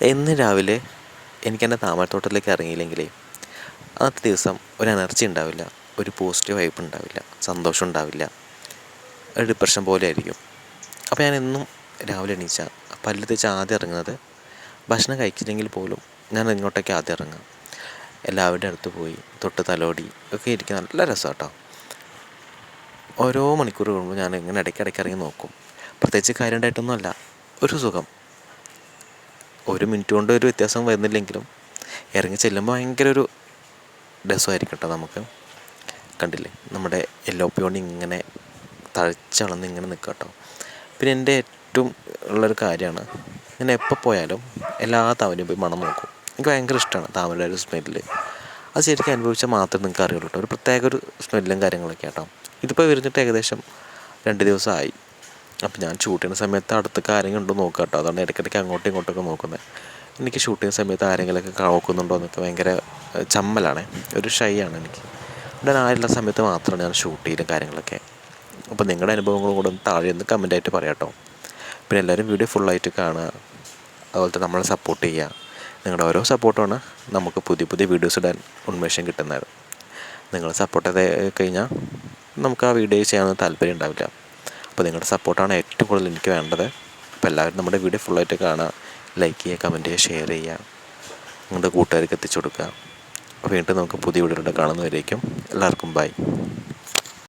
എന്ന് രാവിലെ എനിക്ക് എന്റെ താമരത്തോട്ടത്തിലേക്ക് ഇറങ്ങിയില്ലെങ്കിലേ അന്നത്തെ ദിവസം ഒരു എനർജി ഉണ്ടാവില്ല ഒരു പോസിറ്റീവ് വൈബ് ഉണ്ടാവില്ല സന്തോഷം ഉണ്ടാവില്ല ഒരു ഡിപ്രഷൻ പോലെ ആയിരിക്കും. അപ്പോൾ ഞാൻ എന്നും രാവിലെ എണീച്ച പല്ല് തേച്ച് ആദ്യം ഇറങ്ങുന്നത് ഭക്ഷണം കഴിച്ചില്ലെങ്കിൽ പോലും ഞാൻ ഇങ്ങോട്ടേക്ക് ആദ്യം ഇറങ്ങുക. എല്ലാവരുടെ അടുത്ത് പോയി തൊട്ട് തലോടി ഒക്കെ ഇരിക്കുക നല്ല രസം കേട്ടോ ഓരോ മണിക്കൂർ കഴിയുമ്പോൾ ഞാൻ ഇങ്ങനെ ഇടയ്ക്ക് ഇടയ്ക്ക് ഇറങ്ങി നോക്കും. പ്രത്യേകിച്ച് കാര്യമായിട്ടൊന്നുമല്ല ഒരു സുഖം. ഒരു മിനിറ്റ് കൊണ്ട് ഒരു വ്യത്യാസം വരുന്നില്ലെങ്കിലും ഇറങ്ങി ചെല്ലുമ്പോൾ ഭയങ്കര ഒരു രസമായിരിക്കും കേട്ടോ നമുക്ക്. കണ്ടില്ലേ? നമ്മുടെ യെല്ലോ പിയോണ്ട് ഇങ്ങനെ തഴച്ചളന്ന് ഇങ്ങനെ നിൽക്കുക കേട്ടോ പിന്നെ എന്റെ ഏറ്റവും ഉള്ളൊരു കാര്യമാണ് ഞാൻ എപ്പോൾ പോയാലും എല്ലാ താമരയും പോയി മണം നോക്കും. എനിക്ക് ഭയങ്കര ഇഷ്ടമാണ് താമരയുടെ ഒരു സ്മെല്ല് അത് ശരിക്കും അനുഭവിച്ചാൽ മാത്രമേ നിങ്ങൾക്ക് അറിയുള്ളൂ കേട്ടോ. ഒരു പ്രത്യേക ഒരു സ്മെല്ലും കാര്യങ്ങളൊക്കെ കേട്ടോ ഇതിപ്പോൾ വിരിഞ്ഞിട്ട് ഏകദേശം രണ്ട് ദിവസമായി. അപ്പോൾ ഞാൻ ഷൂട്ട് ചെയ്യുന്ന സമയത്ത് അടുത്തൊക്കെ ആരെങ്കിലും ഉണ്ടോ നോക്കുക കേട്ടോ അതുകൊണ്ട് ഇടയ്ക്കിടയ്ക്ക് അങ്ങോട്ടും ഇങ്ങോട്ടൊക്കെ നോക്കുന്നത്. എനിക്ക് ഷൂട്ട് ചെയ്യുന്ന സമയത്ത് ആരെങ്കിലുമൊക്കെ നോക്കുന്നുണ്ടോ എന്നൊക്കെ ഭയങ്കര ചമ്മലാണ്. ഒരു ഷൈ ആണ് എനിക്ക്. ഞാൻ ആരുള്ള സമയത്ത് മാത്രമാണ് ഞാൻ ഷൂട്ട് ചെയ്യുന്ന കാര്യങ്ങളൊക്കെ. അപ്പോൾ നിങ്ങളുടെ അനുഭവങ്ങളും കൂടെ ഒന്ന് താഴെ ഒന്ന് കമന്റായിട്ട് പറയാം കേട്ടോ പിന്നെ എല്ലാവരും വീഡിയോ ഫുള്ളായിട്ട് കാണുക. അതുപോലെ തന്നെ നമ്മളെ സപ്പോർട്ട് ചെയ്യുക. നിങ്ങളുടെ ഓരോ സപ്പോർട്ടാണ് നമുക്ക് പുതിയ പുതിയ വീഡിയോസ് ഇടാൻ ഉന്മേഷം കിട്ടുന്നത്. നിങ്ങൾ സപ്പോർട്ട് ചെയ്ത് കഴിഞ്ഞാൽ നമുക്ക് ആ വീഡിയോ ചെയ്യാനൊന്നും താല്പര്യം ഉണ്ടാവില്ല. അപ്പോൾ നിങ്ങളുടെ സപ്പോർട്ടാണ് ഏറ്റവും കൂടുതൽ എനിക്ക് വേണ്ടത്. അപ്പോൾ എല്ലാവരും നമ്മുടെ വീഡിയോ ഫുള്ളായിട്ട് കാണുക. ലൈക്ക് ചെയ്യുക കമന്റ് ചെയ്യുക ഷെയർ ചെയ്യുക. നിങ്ങളുടെ കൂട്ടുകാർക്ക് എത്തിച്ചു കൊടുക്കുക. അപ്പോൾ വീണ്ടും നമുക്ക് പുതിയ വീഡിയോയുടെ കാണുന്നവരേക്കും എല്ലാവർക്കും ബൈ